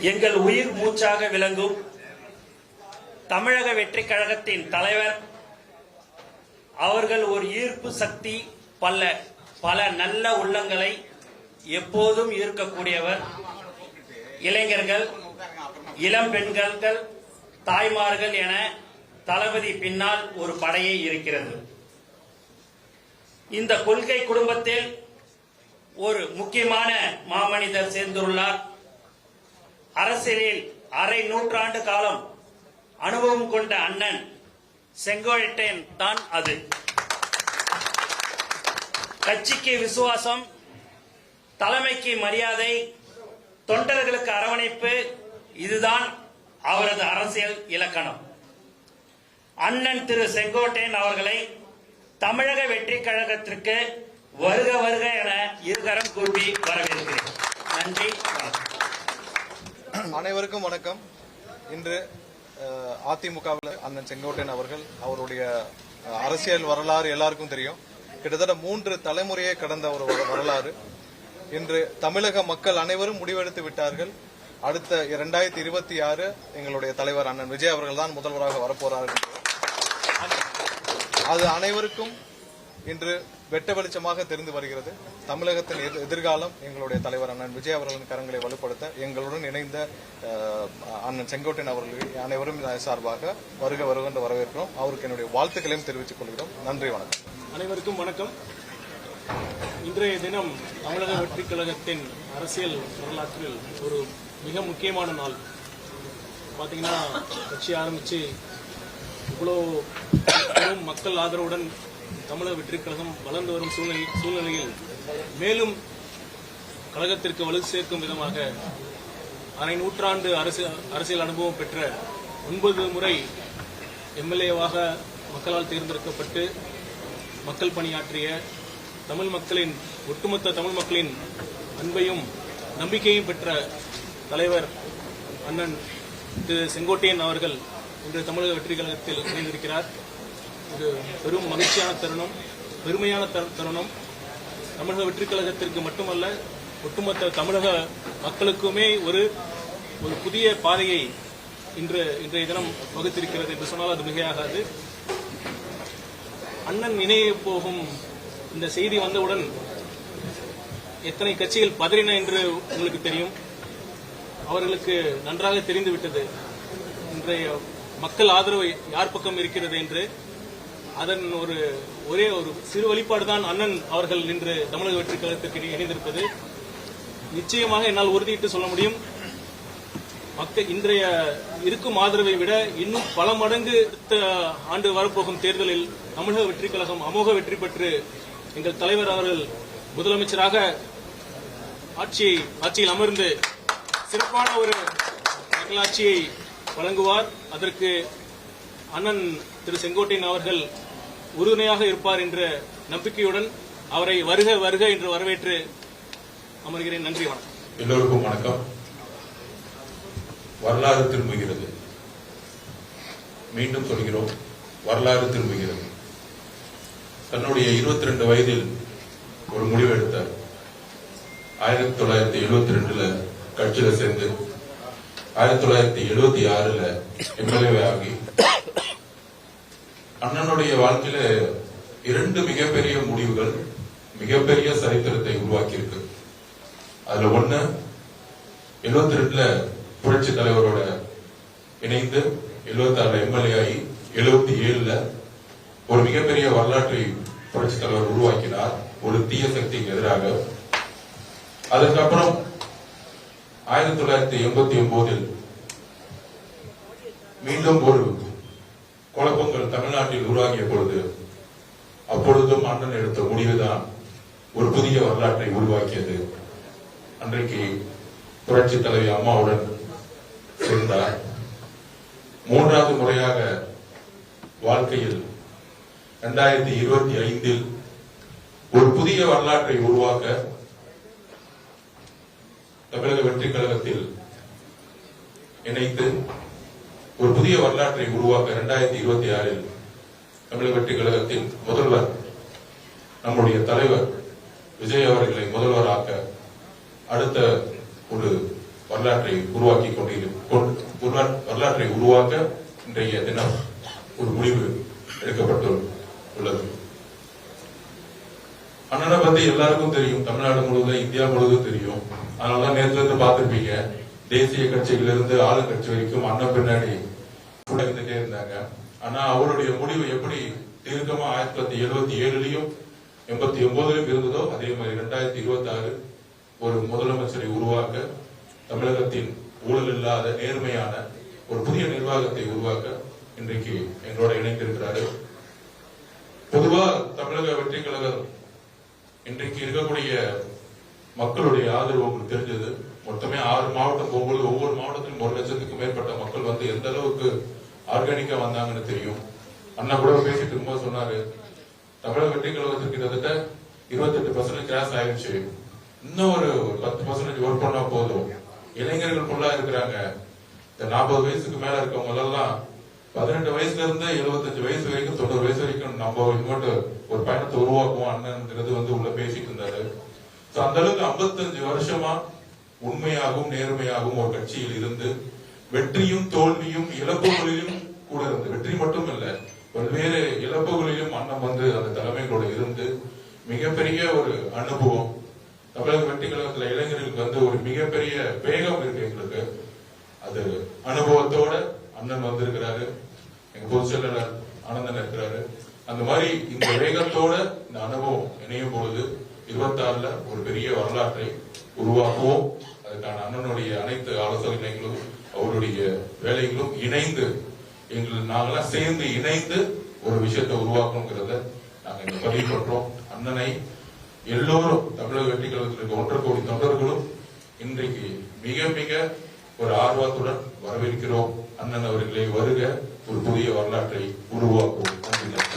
எங்கள் உயிர் மூச்சாக விளங்கும் தமிழக வெற்றி கழகத்தின் தலைவர். அவர்கள் ஒரு ஈர்ப்பு சக்தி பல பல நல்ல உள்ளங்களை எப்போதும் ஈர்க்கக்கூடியவர். இளைஞர்கள் இளம் பெண்கள் தாய்மார்கள் என தளபதி பின்னால் ஒரு படையே இருக்கிறது. இந்த கொள்கை குடும்பத்தில் ஒரு முக்கியமான மாமனிதர் சேர்ந்துள்ளார். அரசியலில் அரை நூற்றாண்டு காலம் அனுபவம் கொண்ட அண்ணன் செங்கோட்டையன் தான் அது. கட்சிக்கு விசுவாசம் தலைமைக்கு மரியாதை தொண்டர்களுக்கு அரவணைப்பு இதுதான் அவரது அரசியல் இலக்கணம். அண்ணன் திரு செங்கோட்டையன் அவர்களை தமிழக வெற்றி கழகத்திற்கு வருக வருக என இருகரம் கூறி வரவேற்கிறேன். நன்றி வணக்கம். அனைவருக்கும் வணக்கம். இன்று அதிமுகவில் அண்ணன் செங்கோட்டையன் அவர்கள் அவருடைய அரசியல் வரலாறு எல்லாருக்கும் தெரியும். கிட்டத்தட்ட மூன்று தலைமுறையை கடந்த ஒரு வரலாறு. இன்று தமிழக மக்கள் அனைவரும் முடிவெடுத்து விட்டார்கள். அடுத்த இரண்டாயிரத்தி இருபத்தி ஆறு எங்களுடைய தலைவர் அண்ணன் விஜய் அவர்கள் தான் முதல்வராக வரப்போறார்கள் அது அனைவருக்கும் இன்று வெட்ட வெளிச்சமாக தெரிந்து வருகிறது. தமிழகத்தின் எதிர்- எதிர்காலம் எங்களுடைய தலைவர் அண்ணன் விஜய் அவர்களின் கரங்களை வலுப்படுத்த எங்களுடன் இணைந்த அண்ணன் செங்கோட்டையன் அவர்கள் அனைவரும் சார்பாக வருக வருகின்ற வரவேற்கிறோம். அவருக்கு என்னுடைய வாழ்த்துக்களையும் தெரிவித்துக் கொள்கிறோம். நன்றி வணக்கம். அனைவருக்கும் வணக்கம். இன்றைய தினம் தமிழக வெற்றிக் கழகத்தின் அரசியல் வரலாற்றில் ஒரு மிக முக்கியமான நாள். பார்த்தீங்கன்னா கட்சி ஆரம்பித்து இவ்வளோ மக்கள் ஆதரவுடன் தமிழக வெற்றிக் கழகம் வளர்ந்து வரும் சூழ்நிலை சூழ்நிலையில் மேலும் கழகத்திற்கு வலு சேர்க்கும் விதமாக அரை நூற்றாண்டு அரசியல் அரசியல் அனுபவம் பெற்ற ஒன்பது முறை எம்எல்ஏவாக மக்களால் தேர்ந்தெடுக்கப்பட்டு மக்கள் பணியாற்றிய தமிழ் மக்களின் ஒட்டுமொத்த தமிழ் மக்களின் அன்பையும் நம்பிக்கையும் பெற்ற தலைவர் அண்ணன் திரு செங்கோட்டையன் அவர்கள் இன்று தமிழக வெற்றி கழகத்தில் இணைந்திருக்கிறார். இது பெரும் மகிழ்ச்சியான தருணம் பெருமையான தரு- தருணம். தமிழக வெற்றிக் கழகத்திற்கு மட்டுமல்ல ஒட்டுமொத்த தமிழக மக்களுக்குமே ஒரு ஒரு புதிய பாதையை இன்று இன்றைய தினம் வகுத்திருக்கிறது என்று சொன்னால் அது மிகையாகாது. அண்ணன் இணைய போகும் இந்த செய்தி வந்தவுடன் எத்தனை கட்சிகள் பதறின என்று உங்களுக்கு தெரியும். அவர்களுக்கு நன்றாக தெரிந்துவிட்டது இன்றைய மக்கள் ஆதரவு யார் பக்கம் இருக்கிறது என்று அதன் ஒரு ஒரே ஒரு சிறு வெளிப்பாடு தான் அண்ணன் அவர்கள் இன்று தமிழக வெற்றிக் கழகத்திற்கு இணைந்திருப்பது. நிச்சயமாக என்னால் உறுதியிட்டு சொல்ல முடியும். மக்கள் இன்றைய இருக்கும் ஆதரவை விட இன்னும் பல மடங்கு அடுத்த ஆண்டு வரப்போகும் தேர்தலில் தமிழக வெற்றிக் கழகம் அமோக வெற்றி பெற்று எங்கள் தலைவர் அவர்கள் முதலமைச்சராக ஆட்சியை ஆட்சியில் அமர்ந்து சிறப்பான ஒரு மக்களாட்சியை வழங்குவார். அதற்கு அண்ணன் திரு செங்கோட்டையன் அவர்கள் உறுதுணையாக இருப்பார் என்ற நம்பிக்கையுடன் அவரை வருக வருக என்று வரவேற்று அமர்கிறேன். நன்றி வணக்கம். எல்லோருக்கும் வணக்கம். வரலாறு திரும்புகிறது. மீண்டும் சொல்கிறோம் வரலாறு திரும்புகிறது. தன்னுடைய 22 வயதில் ஒரு முடிவு எடுத்தார். ஆயிரத்தி தொள்ளாயிரத்தி எழுபத்தி ரெண்டுல கட்சியில சேர்ந்து ஆயிரத்தி தொள்ளாயிரத்தி எழுபத்தி ஆறுல எம்எல்ஏ ஆகி அண்ணனுடைய வாழ்க்கையில இரண்டு மிகப்பெரிய முடிவுகள் மிகப்பெரிய சரித்திரத்தை உருவாக்கியிருக்கு. அதுல ஒண்ணு எழுபத்தி ரெண்டுல புரட்சி தலைவரோட இணைந்து எழுபத்தி ஆறுல எம்எல்ஏ ஆகி எழுபத்தி ஏழுல ஒரு மிகப்பெரிய வரலாற்றை புரட்சி தலைவர் உருவாக்கினார். ஒரு தீய சக்திக்கு எதிராக. அதுக்கப்புறம் ஆயிரத்தி தொள்ளாயிரத்தி எண்பத்தி ஒன்பதில் மீண்டும் ஒரு குழப்பங்கள் தமிழ்நாட்டில் உருவாகிய பொழுது அப்பொழுதும் அண்ணன் எடுத்த முடிவுதான் ஒரு புதிய வரலாற்றை உருவாக்கியது. அன்றைக்கு புரட்சி தலைவி அம்மாவுடன் சேர்ந்தார். மூன்றாவது முறையாக வாழ்க்கையில் இரண்டாயிரத்தி இருபத்தி ஐந்தில் ஒரு புதிய வரலாற்றை உருவாக்க தமிழக வெற்றிக் கழகத்தில் இணைத்து ஒரு புதிய வரலாற்றை உருவாக்க இரண்டாயிரத்தி இருபத்தி ஆறில் தமிழக வெற்றி கழகத்தின் முதல்வர் நம்முடைய தலைவர் விஜய் அவர்களை முதல்வராக்க அடுத்த ஒரு வரலாற்றை உருவாக்கி கொண்டிரு வரலாற்றை உருவாக்க இன்றைய தினம் ஒரு முடிவு எடுக்கப்பட்டுள்ளது. அண்ணனை பத்தி எல்லாருக்கும் தெரியும். தமிழ்நாடு முழுவதும் இந்தியா முழுவதும் தெரியும். அதனாலதான் நேற்று இருந்து பார்த்திருப்பீங்க. தேசிய கட்சியிலிருந்து ஆளுங்கட்சி வரைக்கும் அண்ணன் பின்னாடி கூட இருந்துட்டே இருந்தாங்க. ஆனா அவருடைய முடிவு எப்படி தீர்க்கமா ஆயிரத்தி தொள்ளாயிரத்தி எழுபத்தி ஏழுலயும் எண்பத்தி ஒன்பதுலயும் இருந்ததோ அதே மாதிரி ரெண்டாயிரத்தி இருபத்தி ஆறு ஒரு முதலமைச்சரை உருவாக்க தமிழகத்தின் ஊழல் இல்லாத நேர்மையான ஒரு புதிய நிர்வாகத்தை உருவாக்க இன்றைக்கு எங்களோட இணைந்திருக்கிறாரு. பொதுவா தமிழக வெற்றி கழகம் இன்றைக்கு இருக்கக்கூடிய மக்களுடைய ஆதரவு உங்களுக்கு தெரிஞ்சது. மொத்தமே ஆறு மாவட்டம் போகும்போது ஒவ்வொரு மாவட்டத்திலும் ஒரு லட்சத்துக்கு மேற்பட்ட மக்கள் வந்து எந்த அளவுக்கு ஆர்கானிக்கா வந்தாங்கன்னு தெரியும். அண்ணா கூட பேசிட்டு இருக்கும்போது சொன்னாரு தமிழக வெற்றி கழகத்துக்கு கிட்டத்தட்ட இருபத்தெட்டு பர்சன்டேஜ் கிராஸ் ஆயிடுச்சு இன்னும் ஒரு பத்து பர்சன்டேஜ் ஒர்க் பண்ணா போதும். இளைஞர்கள் ஃபுல்லா இருக்கிறாங்க. இந்த நாற்பது வயசுக்கு மேல இருக்கவங்க எல்லாம் பதினெட்டு வயசுல இருந்து எழுபத்தஞ்சு வயசு வரைக்கும் தொண்ணூறு வயசு வரைக்கும் நம்ம இங்கோட்டு ஒரு பயணத்தை உருவாக்குவோம் அண்ணன்ங்கிறது வந்து உள்ள பேசிட்டு இருந்தாரு. அந்த அளவுக்கு 55 வருஷமா உண்மையாகவும் நேர்மையாகவும் ஒரு கட்சியில் இருந்து வெற்றியும் தோல்வியும் இழப்புகளிலும் கூட இருந்து வெற்றி மட்டும் இல்ல பல்வேறு இழப்புகளிலும் அண்ணன் வந்து அந்த தலைமைகளோட இருந்து மிகப்பெரிய ஒரு அனுபவம். தமிழக வெற்றி கழகத்துல இளைஞர்களுக்கு வந்து ஒரு மிகப்பெரிய வேகம் இருக்கு எங்களுக்கு. அது அனுபவத்தோட அண்ணன் வந்திருக்கிறாரு எங்க பொதுச் செயலாளர் ஆனந்தன் இருக்கிறாரு. அந்த மாதிரி இந்த வேகத்தோட இந்த அனுபவம் இணையும் பொழுது இருபத்தாறுல ஒரு பெரிய வரலாற்றை உருவாக்குவோம். அதுக்கான அண்ணனுடைய அனைத்து ஆலோசனைகளும் அவருடைய வேலைகளும் இணைந்து எங்கள் நாங்களாம் சேர்ந்து இணைந்து ஒரு விஷயத்தை உருவாக்கணுங்கிறத நாங்கள் இங்க பதிவு பண்றோம். அண்ணனை எல்லோரும் தமிழக வெற்றி கழகத்தில் இருக்க ஒன்றரை கோடி தொண்டர்களும் இன்றைக்கு மிக மிக ஒரு ஆர்வத்துடன் வரவேற்கிறோம். அண்ணன் அவர்களை வருக. ஒரு புதிய வரலாற்றை உருவாக்குவோம்.